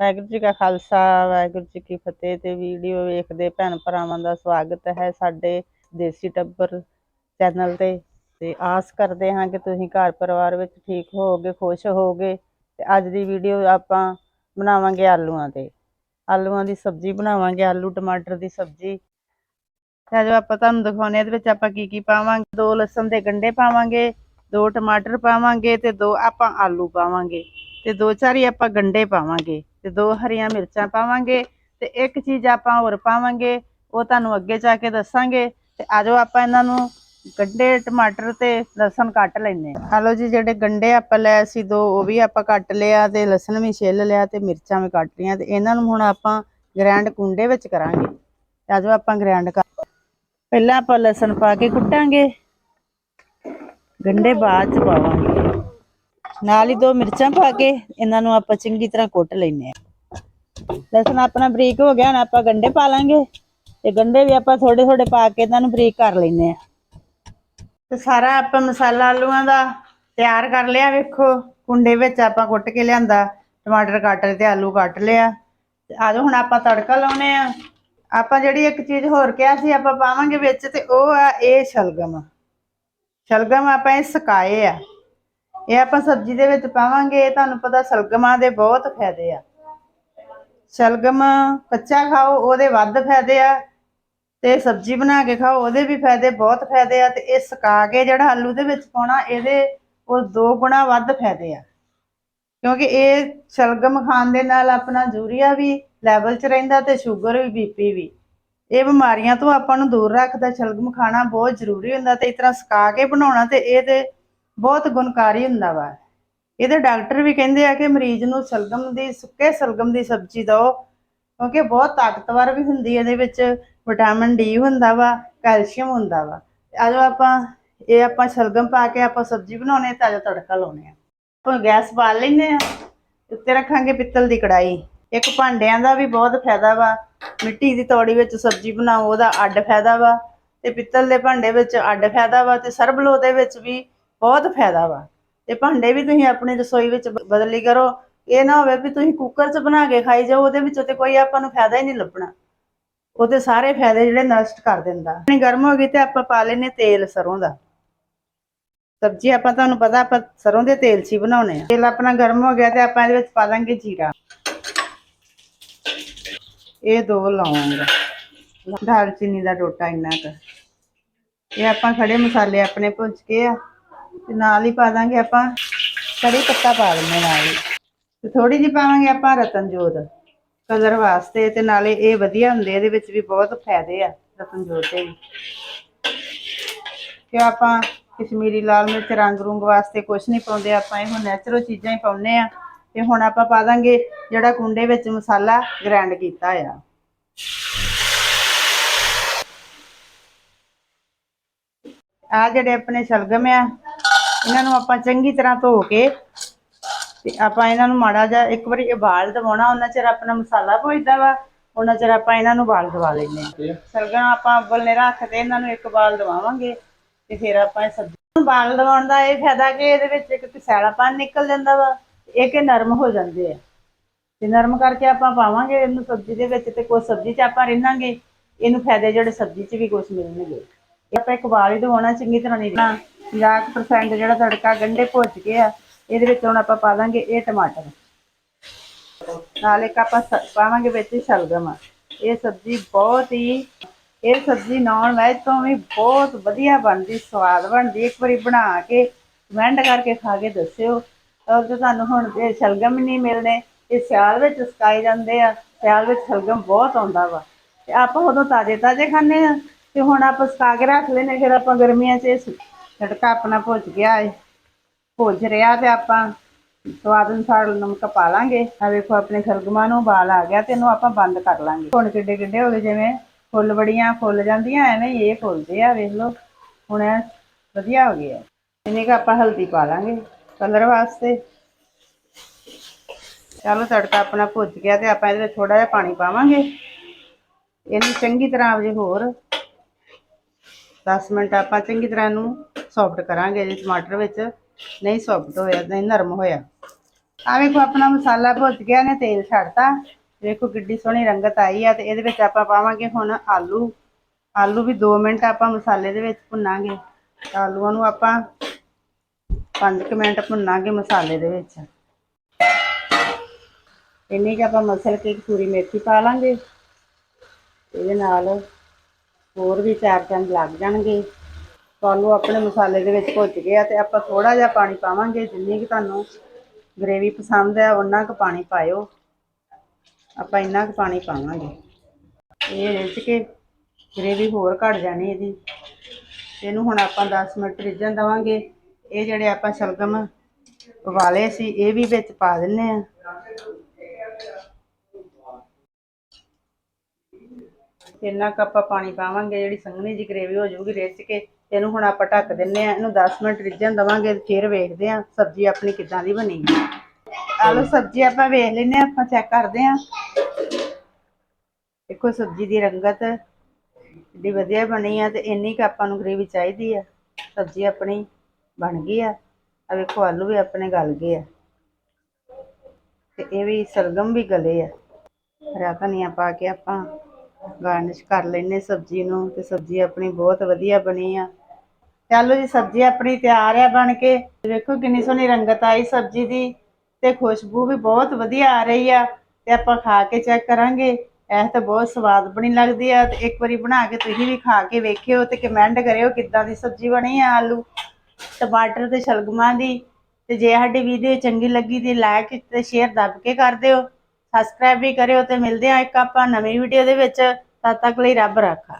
ਵਾਹਿਗੁਰੂ ਜੀ ਕਾ ਖਾਲਸਾ, ਵਾਹਿਗੁਰੂ ਜੀ ਕੀ ਫਤਿਹ ਤੇ ਵੀਡੀਓ ਵੇਖਦੇ ਭੈਣ ਭਰਾਵਾਂ ਦਾ ਸਵਾਗਤ ਹੈ ਸਾਡੇ ਦੇਸੀ ਟੱਬਰ ਚੈਨਲ ਤੇ। ਤੇ ਆਸ ਕਰਦੇ ਹਾਂ ਕਿ ਤੁਸੀਂ ਘਰ ਪਰਿਵਾਰ ਵਿੱਚ ਠੀਕ ਹੋਵੋਗੇ, ਖੁਸ਼ ਹੋਵੋਗੇ। ਤੇ ਅੱਜ ਦੀ ਵੀਡੀਓ ਆਪਾਂ ਬਣਾਵਾਂਗੇ ਆਲੂਆਂ ਤੇ। ਆਲੂਆਂ ਦੀ ਸਬਜ਼ੀ ਬਣਾਵਾਂਗੇ, ਆਲੂ ਟਮਾਟਰ ਦੀ ਸਬਜ਼ੀ। ਤੇ ਅੱਜ ਆਪਾਂ ਤੁਹਾਨੂੰ ਦਿਖਾਉਣੇ ਇਹਦੇ ਵਿੱਚ ਆਪਾਂ ਕੀ ਕੀ ਪਾਵਾਂਗੇ। ਦੋ ਲਸਣ ਦੇ ਗੰਢੇ ਪਾਵਾਂਗੇ, ਦੋ ਟਮਾਟਰ ਪਾਵਾਂਗੇ ਤੇ ਦੋ ਆਪਾਂ ਆਲੂ ਪਾਵਾਂਗੇ। ਤੇ ਦੋ ਚਾਰ ਹੀ ਆਪਾਂ ਗੰਢੇ ਪਾਵਾਂਗੇ। ਤੇ ਦੋ ਹਰੀਆਂ ਮਿਰਚਾਂ ਪਾਵਾਂਗੇ ਤੇ ਇੱਕ ਚੀਜ਼ ਆਪਾਂ ਹੋਰ ਪਾਵਾਂਗੇ, ਉਹ ਤੁਹਾਨੂੰ ਅੱਗੇ ਜਾ ਕੇ ਦੱਸਾਂਗੇ ਤੇ ਆਜੋ ਆਪਾਂ ਇਹਨਾਂ ਨੂੰ ਗੰਢੇ ਟਮਾਟਰ ਤੇ ਲਸਣ ਕੱਟ ਲੈਨੇ ਆ ਆਲੋ ਜੀ, ਜਿਹੜੇ ਗੰਢੇ ਆਪਾਂ ਲਏ ਸੀ ਦੋ, ਉਹ ਵੀ ਆਪਾਂ ਕੱਟ ਲਿਆ ਤੇ ਲਸਣ ਵੀ ਛਿੱਲ ਲਿਆ ਤੇ ਮਿਰਚਾਂ ਵੀ ਕੱਟ ਲਈਆਂ ਤੇ ਇਹਨਾਂ ਨੂੰ ਹੁਣ ਆਪਾਂ ਗ੍ਰੈਂਡ ਕੁੰਡੇ ਵਿੱਚ ਕਰਾਂਗੇ। ਆਜੋ ਆਪਾਂ ਗ੍ਰੈਂਡ ਕਰ ਪਹਿਲਾਂ ਆਪਾਂ ਲਸਣ ਪਾ ਕੇ ਕੁੱਟਾਂਗੇ। ਗੰਢੇ ਬਾਅਦ ਚ ਪਾਵਾਂਗੇ। ਨਾਲ ਹੀ ਦੋ ਮਿਰਚਾਂ ਪਾ ਕੇ ਇਹਨਾਂ ਨੂੰ ਆਪਾਂ ਚੰਗੀ ਤਰ੍ਹਾਂ ਕੁੱਟ ਲੈਨੇ ਆ ਲਸਣ ਆਪਣਾ ਬਰੀਕ ਹੋ ਗਿਆ, ਹੁਣ ਆਪਾਂ ਗੰਢੇ ਪਾ ਲਾਂਗੇ ਤੇ ਗੰਢੇ ਵੀ ਆਪਾਂ ਥੋੜੇ ਥੋੜੇ ਪਾ ਕੇ ਇਹਨਾਂ ਨੂੰ ਬਰੀਕ ਕਰ ਲੈਨੇ ਆ ਤੇ ਸਾਰਾ ਆਪਾਂ ਮਸਾਲਾ ਆਲੂਆਂ ਦਾ ਤਿਆਰ ਕਰ ਲਿਆ ਵੇਖੋ, ਕੁੰਡੇ ਵਿੱਚ ਆਪਾਂ ਕੁੱਟ ਕੇ ਲਿਆਂਦਾ, ਟਮਾਟਰ ਕੱਟ ਲਏ ਤੇ ਆਲੂ ਕੱਟ ਲਿਆ ਤੇ ਆਜੋ ਹੁਣ ਆਪਾਂ ਤੜਕਾ ਲਾਉਨੇ ਆ। ਆਪਾਂ ਜਿਹੜੀ ਇੱਕ ਚੀਜ਼ ਹੋਰ ਕਿਹਾ ਸੀ, ਆਪਾਂ ਪਾਵਾਂਗੇ ਵਿੱਚ ਤੇ ਉਹ ਆ ਇਹ ਸ਼ਲਗਮ। ਸ਼ਲਗਮ ਆਪਾਂ ਇਹ ਸੁਕਾਏ ਆ। ਇਹ ਆਪਾਂ ਸਬਜ਼ੀ ਦੇ ਵਿੱਚ ਪਾਵਾਂਗੇ ਤੁਹਾਨੂੰ ਪਤਾ ਸ਼ਲਗਮਾਂ ਦੇ ਬਹੁਤ ਫਾਇਦੇ ਆ। ਸ਼ਲਗਮ ਕੱਚਾ ਖਾਓ, ਉਹਦੇ ਵੱਧ ਫਾਇਦੇ ਆ ਤੇ ਸਬਜ਼ੀ ਬਣਾ ਕੇ ਖਾਓ, ਉਹਦੇ ਵੀ ਫਾਇਦੇ ਬਹੁਤ ਫਾਇਦੇ ਆ ਤੇ ਇਹ ਸੁਕਾ ਕੇ ਜਿਹੜਾ ਆਲੂ ਦੇ ਵਿੱਚ ਪਾਉਣਾ, ਇਹਦੇ ਉਹ ਦੋ ਗੁਣਾ ਵੱਧ ਫਾਇਦੇ ਆ। ਕਿਉਂਕਿ ਇਹ ਸ਼ਲਗਮ ਖਾਣ ਦੇ ਨਾਲ ਆਪਣਾ ਯੂਰੀਆ ਵੀ ਲੈਵਲ 'ਚ ਰਹਿੰਦਾ ਤੇ ਸ਼ੂਗਰ ਵੀ ਬੀਪੀ ਵੀ। ਇਹ ਬਿਮਾਰੀਆਂ ਤੋਂ ਆਪਾਂ ਨੂੰ ਦੂਰ ਰੱਖਦਾ, ਸ਼ਲਗਮ ਖਾਣਾ ਬਹੁਤ ਜ਼ਰੂਰੀ ਹੁੰਦਾ ਤੇ ਇਸ ਤਰ੍ਹਾਂ ਸੁਕਾ ਕੇ ਬਣਾਉਣਾ ਤੇ ਇਹਦੇ ਬਹੁਤ ਗੁਣਕਾਰੀ ਹੁੰਦਾ ਵਾ। ਇਹਦੇ ਡਾਕਟਰ ਵੀ ਕਹਿੰਦੇ ਆ ਕਿ ਮਰੀਜ਼ ਨੂੰ ਸ਼ਲਗਮ ਦੀ, ਸੁੱਕੇ ਸ਼ਲਗਮ ਦੀ ਸਬਜ਼ੀ ਦਿਓ, ਕਿਉਂਕਿ ਬਹੁਤ ਤਾਕਤਵਰ ਵੀ ਹੁੰਦੀ ਇਹਦੇ ਵਿੱਚ। ਵਿਟਾਮਿਨ ਡੀ ਹੁੰਦਾ ਵਾ, ਕੈਲਸ਼ੀਅਮ ਹੁੰਦਾ ਵਾ। ਤੇ ਆਪਾਂ, ਇਹ ਆਪਾਂ ਸ਼ਲਗਮ ਪਾ ਕੇ ਆਪਾਂ ਸਬਜ਼ੀ ਬਣਾਉਣੇ ਤਾਂ ਆਜੋ ਤੜਕਾ ਲਾਉਣੇ ਆ। ਆਪਾਂ ਗੈਸ ਬਾਲ ਲੈਨੇ ਆ ਉੱਤੇ ਰੱਖਾਂਗੇ ਪਿੱਤਲ ਦੀ ਕੜਾਈ ਇੱਕ ਭਾਂਡਿਆਂ ਦਾ ਵੀ ਬਹੁਤ ਫਾਇਦਾ ਵਾ। ਮਿੱਟੀ ਦੀ ਤੌੜੀ ਵਿੱਚ ਸਬਜ਼ੀ ਬਣਾਓ, ਉਹਦਾ ਅੱਡ ਫਾਇਦਾ ਵਾ। ਤੇ ਪਿੱਤਲ ਦੇ ਭਾਂਡੇ ਵਿੱਚ ਅੱਡ ਫਾਇਦਾ ਵਾ, ਤੇ ਸਰਬਲੋ ਦੇ ਵਿੱਚ ਵੀ ਬਹੁਤ ਫਾਇਦਾ ਵਾ। ਤੇ ਭਾਂਡੇ ਵੀ ਤੁਸੀਂ ਆਪਣੀ ਰਸੋਈ ਵਿੱਚ ਬ- ਬਦਲੀ ਕਰੋ। ਇਹ ਨਾ ਹੋਵੇ ਵੀ ਤੁਸੀਂ ਕੁੱਕਰ 'ਚ ਬਣਾ ਕੇ ਖਾਈ ਜਾਓ, ਉਹਦੇ ਵਿੱਚੋਂ ਤੇ ਕੋਈ ਆਪਾਂ ਨੂੰ ਫਾਇਦਾ ਹੀ ਨਹੀਂ ਲੱਭਣਾ। ਉਹਦੇ ਸਾਰੇ ਫਾਇਦੇ ਜਿਹੜੇ ਨਸ਼ਟ ਕਰ ਦਿੰਦਾ। ਆਪਣੀ ਗਰਮ ਹੋ ਗਈ ਤੇ ਆਪਾਂ ਪਾ ਲੈਨੇ ਤੇਲ ਸਰੋਂ ਦਾ। ਸਬਜ਼ੀ ਆਪਾਂ ਤੁਹਾਨੂੰ ਪਤਾ, ਆਪਾਂ ਸਰੋਂ ਦੇ ਤੇਲ 'ਚ ਹੀ ਬਣਾਉਣੇ ਆ ਤੇਲ ਆਪਣਾ ਗਰਮ ਹੋ ਗਿਆ ਤੇ ਆਪਾਂ ਇਹਦੇ ਵਿੱਚ ਪਾ ਦਾਂਗੇ ਜੀਰਾ। ਇਹ ਦੋ ਲੌਂਗ। ਦਾਲਚੀਨੀ ਦਾ ਟੋਟਾ ਇੰਨਾ ਕੁ। ਇਹ ਆਪਾਂ ਖੜੇ ਮਸਾਲੇ ਆਪਣੇ ਭੁੱਜ ਕੇ ਆ। ਤੇ ਨਾਲ ਹੀ ਪਾ ਦਾਂਗੇ ਆਪਾਂ ਕੜੀ ਪੱਤਾ ਪਾ ਦਿੰਦੇ ਨਾਲ ਹੀ। ਤੇ ਥੋੜੀ ਜਿਹੀ ਪਾਵਾਂਗੇ ਆਪਾਂ ਰਤਨਜੋਤ ਕਲਰ ਵਾਸਤੇ ਤੇ ਨਾਲੇ ਇਹ ਵਧੀਆ ਹੁੰਦੇ, ਇਹਦੇ ਵਿੱਚ ਵੀ ਬਹੁਤ ਫਾਇਦੇ ਆ ਰਤਨਜੋਤ ਦੇ ਵੀ। ਕਿ ਆਪਾਂ ਕਸ਼ਮੀਰੀ ਲਾਲ ਮਿਰਚ ਰੰਗ ਰੂੰਗ ਵਾਸਤੇ ਕੁਝ ਨਹੀਂ ਪਾਉਂਦੇ, ਆਪਾਂ ਇਹੋ ਨੈਚੁਰਲ ਚੀਜ਼ਾਂ ਹੀ ਪਾਉਂਦੇ ਆ ਤੇ ਹੁਣ ਆਪਾਂ ਪਾ ਦਾਂਗੇ ਜਿਹੜਾ ਕੁੰਡੇ ਵਿੱਚ ਮਸਾਲਾ ਗ੍ਰਾਈਂਡ ਕੀਤਾ ਆ ਆ ਜਿਹੜੇ ਆਪਣੇ ਸ਼ਲਗਮ ਆ ਇਹਨਾਂ ਨੂੰ ਆਪਾਂ ਚੰਗੀ ਤਰ੍ਹਾਂ ਧੋ ਕੇ ਤੇ ਆਪਾਂ ਇਹਨਾਂ ਨੂੰ ਮਾੜਾ ਜਿਹਾ ਇੱਕ ਵਾਰੀ ਉਬਾਲ ਦਵਾਉਣਾ ਉਹਨਾਂ ਚਿਰ ਆਪਣਾ ਮਸਾਲਾ ਭੁੱਜਦਾ ਵਾ ਉਹਨਾਂ ਚਿਰ ਆਪਾਂ ਇਹਨਾਂ ਨੂੰ ਉਬਾਲ ਦਵਾ ਲੈਂਦੇ ਹਾਂ। ਸ਼ਲਗਮ ਆਪਾਂ ਉਬਲ ਨੇ ਰੱਖ ਕੇ ਇਹਨਾਂ ਨੂੰ ਇੱਕ ਉਬਾਲ ਦਵਾਵਾਂਗੇ ਤੇ ਫਿਰ ਆਪਾਂ ਇਹ ਸਬਜ਼ੀ ਨੂੰ ਉਬਾਲ ਦਵਾਉਣ ਦਾ ਇਹ ਫਾਇਦਾ ਕਿ ਇਹਦੇ ਵਿੱਚ ਇੱਕ ਕਸੈਲਾਪਨ ਨਿਕਲ ਜਾਂਦਾ ਵਾ ਇਹ ਕਿ ਨਰਮ ਹੋ ਜਾਂਦੇ ਆ। ਤੇ ਨਰਮ ਕਰਕੇ ਆਪਾਂ ਪਾਵਾਂਗੇ ਇਹਨੂੰ ਸਬਜ਼ੀ ਦੇ ਵਿੱਚ ਤੇ ਕੋਈ ਸਬਜ਼ੀ 'ਚ ਆਪਾਂ ਰਿੰਨਾਂਗੇ ਇਹਨੂੰ ਫਾਇਦੇ ਜਿਹੜੇ ਸਬਜ਼ੀ 'ਚ ਵੀ ਕੁਝ ਮਿਲਣਗੇ। ਇਹ ਆਪਾਂ ਇੱਕ ਵਾਰ ਹੀ ਦਵਾਉਣਾ ਚੰਗੀ ਤਰ੍ਹਾਂ ਨਹੀਂ ਨਾ 50% ਜਿਹੜਾ ਤੜਕਾ ਗੰਢੇ ਭੁੱਜ ਗਏ ਆ, ਇਹਦੇ ਵਿੱਚ ਹੁਣ ਆਪਾਂ ਪਾ ਦਾਂਗੇ ਇਹ ਟਮਾਟਰ। ਨਾਲ ਇੱਕ ਆਪਾਂ ਸ- ਪਾਵਾਂਗੇ ਵਿੱਚ ਸ਼ਲਗਮ। ਇਹ ਸਬਜ਼ੀ ਬਹੁਤ ਹੀ, ਇਹ ਸਬਜ਼ੀ ਨੌਨ ਵੈਜ ਤੋਂ ਵੀ ਬਹੁਤ ਵਧੀਆ ਬਣਦੀ, ਸਵਾਦ ਬਣਦੀ। ਇੱਕ ਵਾਰੀ ਬਣਾ ਕੇ ਕਮੈਂਟ ਕਰਕੇ ਖਾ ਕੇ ਦੱਸਿਓ। ਔਰ ਜੇ ਤੁਹਾਨੂੰ ਹੁਣ ਇਹ ਸ਼ਲਗਮ ਨਹੀਂ ਮਿਲਣੇ, ਇਹ ਸਿਆਲ ਵਿੱਚ ਸੁਕਾਏ ਜਾਂਦੇ ਆ, ਸਿਆਲ ਵਿੱਚ ਸ਼ਲਗਮ ਬਹੁਤ ਆਉਂਦਾ ਵਾ। ਤੇ ਆਪਾਂ ਉਦੋਂ ਤਾਜ਼ੇ ਤਾਜ਼ੇ ਖਾਂਦੇ ਆ। ਤੇ ਹੁਣ ਆਪਾਂ ਸੁਕਾ ਕੇ ਰੱਖ ਲੈਨੇ ਫਿਰ ਆਪਾਂ ਗਰਮੀਆਂ 'ਚ ਇਹ ਤੜਕਾ ਆਪਣਾ ਭੁੱਜ ਗਿਆ ਏ। ਭੁੱਜ ਰਿਹਾ ਤੇ ਆਪਾਂ ਸਵਾਦ ਅਨੁਸਾਰ ਨਮਕ ਪਾ ਲਾਂਗੇ। ਆ ਵੇਖੋ, ਆਪਣੇ ਸ਼ਲਗਮਾਂ ਨੂੰ ਉਬਾਲ ਆ ਗਿਆ ਤੇ ਇਹਨੂੰ ਆਪਾਂ ਬੰਦ ਕਰ ਲਾਂਗੇ। ਹੁਣ ਕਿੱਡੇ ਕਿੱਡੇ ਹੋ ਗਏ, ਜਿਵੇਂ ਫੁੱਲ ਬੜੀਆਂ ਫੁੱਲ ਜਾਂਦੀਆਂ, ਐਵੇਂ ਇਹ ਫੁੱਲਦੇ ਆ, ਵੇਖ ਲਓ। ਹੁਣ ਵਧੀਆ ਹੋ ਗਿਆ ਇਹਨੇ ਕਿ ਆਪਾਂ ਹਲਦੀ ਪਾ ਲਾਂਗੇ ਕਲਰ ਵਾਸਤੇ। ਚਲੋ, ਤੜਕਾ ਆਪਣਾ ਭੁੱਜ ਗਿਆ ਤੇ ਆਪਾਂ ਇਹਦੇ ਥੋੜਾ ਜਿਹਾ ਪਾਣੀ ਪਾਵਾਂਗੇ। ਇਹਨੂੰ ਚੰਗੀ ਤਰ੍ਹਾਂ ਅਜੇ ਹੋਰ 10 ਮਿੰਟ ਆਪਾਂ ਚੰਗੀ ਤਰ੍ਹਾਂ ਇਹਨੂੰ ਸੌਫਟ ਕਰਾਂਗੇ ਜੇ ਟਮਾਟਰ ਵਿੱਚ। ਨਹੀਂ ਸੌਫਟ ਹੋਇਆ, ਨਹੀਂ ਨਰਮ ਹੋਇਆ। ਆ ਵੇਖੋ, ਆਪਣਾ ਮਸਾਲਾ ਭੁੱਜ ਗਿਆ ਨੇ, ਤੇਲ ਛੱਡਤਾ। ਵੇਖੋ ਕਿੱਡੀ ਸੋਹਣੀ ਰੰਗਤ ਆਈ ਆ ਤੇ ਇਹਦੇ ਵਿੱਚ ਆਪਾਂ ਪਾਵਾਂਗੇ ਹੁਣ ਆਲੂ। ਆਲੂ ਵੀ 2 ਮਿੰਟ ਆਪਾਂ ਮਸਾਲੇ ਦੇ ਵਿੱਚ ਭੁੰਨਾਂਗੇ। ਆਲੂਆਂ ਨੂੰ ਆਪਾਂ 5 ਮਿੰਟ ਭੁੰਨਾਂਗੇ ਮਸਾਲੇ ਦੇ ਵਿੱਚ। ਇੰਨੀ ਕਿ ਆਪਾਂ ਮਸਲ ਕੇ ਪੂਰੀ ਮੇਥੀ ਪਾ ਲਾਂਗੇ। ਇਹਦੇ ਨਾਲ ਹੋਰ ਵੀ ਚਾਰ ਚੰਦ ਲੱਗ ਜਾਣਗੇ। ਤੁਹਾਨੂੰ ਆਪਣੇ ਮਸਾਲੇ ਦੇ ਵਿੱਚ ਭੁੱਜ ਗਏ ਆ ਤੇ ਆਪਾਂ ਥੋੜਾ ਜਿਹਾ ਪਾਣੀ ਪਾਵਾਂਗੇ। ਜਿੰਨੀ ਕਿ ਤੁਹਾਨੂੰ ਗ੍ਰੇਵੀ ਪਸੰਦ ਹੈ ਉਹਨਾਂ ਕੁ ਪਾਣੀ ਪਾਇਓ। ਆਪਾਂ ਇੰਨਾ ਕੁ ਪਾਣੀ ਪਾਵਾਂਗੇ। ਇਹ ਰਿੱਝ ਕੇ ਗ੍ਰੇਵੀ ਹੋਰ ਘਟ ਜਾਣੀ ਇਹਦੀ। ਇਹਨੂੰ ਹੁਣ ਆਪਾਂ 10 ਮਿੰਟ ਰਿੱਝਣ ਦੇਵਾਂਗੇ। ਇਹ ਜਿਹੜੇ ਆਪਾਂ ਸ਼ਲਗਮ ਉਬਾਲੇ ਸੀ, ਇਹ ਵੀ ਵਿੱਚ ਪਾ ਦਿੰਨੇ ਆ। ਇੰਨਾ ਕੁ ਆਪਾਂ ਪਾਣੀ ਪਾਵਾਂਗੇ ਜਿਹੜੀ ਸੰਘਣੀ ਜੀ ਗ੍ਰੇਵੀ ਹੋ ਜਾਊਗੀ ਰਿੱਝ ਕੇ ਇਹਨੂੰ ਹੁਣ ਆਪਾਂ ਢੱਕ ਦਿੰਨੇ ਆ ਇਹਨੂੰ 10 ਮਿੰਟ ਰਿੱਝਣ ਦਵਾਂਗੇ ਫਿਰ ਵੇਖਦੇ ਆ ਸਬਜ਼ੀ ਆਪਣੀ ਕਿੱਦਾਂ ਦੀ ਬਣੀ। ਆਲੂ ਸਬਜ਼ੀ ਆਪਾਂ ਵੇਖ ਲੈਨੇ ਆ ਆਪਾਂ ਚੈੱਕ ਕਰਦੇ ਆ। ਦੇਖੋ ਸਬਜ਼ੀ ਦੀ ਰੰਗਤ ਕਿੰਨੀ ਵਧੀਆ ਬਣੀ ਆ ਤੇ ਇੰਨੀ ਕੁ ਆਪਾਂ ਨੂੰ ਗ੍ਰੇਵੀ ਚਾਹੀਦੀ ਆ। ਸਬਜ਼ੀ ਆਪਣੀ ਬਣ ਗਈ ਆ। ਆ ਵੇਖੋ ਆਲੂ ਵੀ ਆਪਣੇ ਗਲ ਗਏ ਆ। ਤੇ ਇਹ ਵੀ ਸਲਗਮ ਵੀ ਗਲੇ ਆ। ਹਰਾ ਧਨੀਆ ਪਾ ਕੇ ਆਪਾਂ ਗਾਰਨਿਸ਼ ਕਰ ਲੈਨੇ ਸਬਜ਼ੀ ਨੂੰ ਤੇ ਸਬਜ਼ੀ ਆਪਣੀ ਬਹੁਤ ਵਧੀਆ ਬਣੀ ਆ। ਚਲੋ ਜੀ, ਸਬਜ਼ੀ ਆਪਣੀ ਤਿਆਰ ਆ ਬਣ ਕੇ। ਵੇਖੋ ਕਿੰਨੀ ਸੋਹਣੀ ਰੰਗਤ ਆਈ ਸਬਜ਼ੀ ਦੀ ਤੇ ਖੁਸ਼ਬੂ ਵੀ ਬਹੁਤ ਵਧੀਆ ਆ ਰਹੀ ਆ ਤੇ ਆਪਾਂ ਖਾ ਕੇ ਚੈੱਕ ਕਰਾਂਗੇ। ਇਹ ਤਾਂ ਬਹੁਤ ਸਵਾਦ ਬਣੀ ਲੱਗਦੀ ਆ ਤੇ ਇੱਕ ਵਾਰੀ ਬਣਾ ਕੇ ਤੁਸੀਂ ਵੀ ਖਾ ਕੇ ਵੇਖਿਓ ਤੇ ਕਮੈਂਟ ਕਰਿਓ ਕਿੱਦਾਂ ਦੀ ਸਬਜ਼ੀ ਬਣੀ ਆ ਆਲੂ, ਟਮਾਟਰ ਤੇ ਸ਼ਲਗਮਾਂ ਦੀ। ਤੇ ਜੇ ਸਾਡੀ ਵੀਡੀਓ ਚੰਗੀ ਲੱਗੀ ਤੇ ਲਾਈਕ ਤੇ ਸ਼ੇਅਰ ਦੱਬ ਕੇ ਕਰ ਦਿਓ। ਸਬਸਕ੍ਰਾਈਬ ਵੀ ਕਰਿਓ ਤੇ ਮਿਲਦੇ ਆ ਇੱਕ ਆਪਾਂ ਨਵੀਂ ਵੀਡੀਓ ਦੇ ਵਿੱਚ। ਤਦ ਤੱਕ ਲਈ ਰੱਬ ਰਾਖਾ।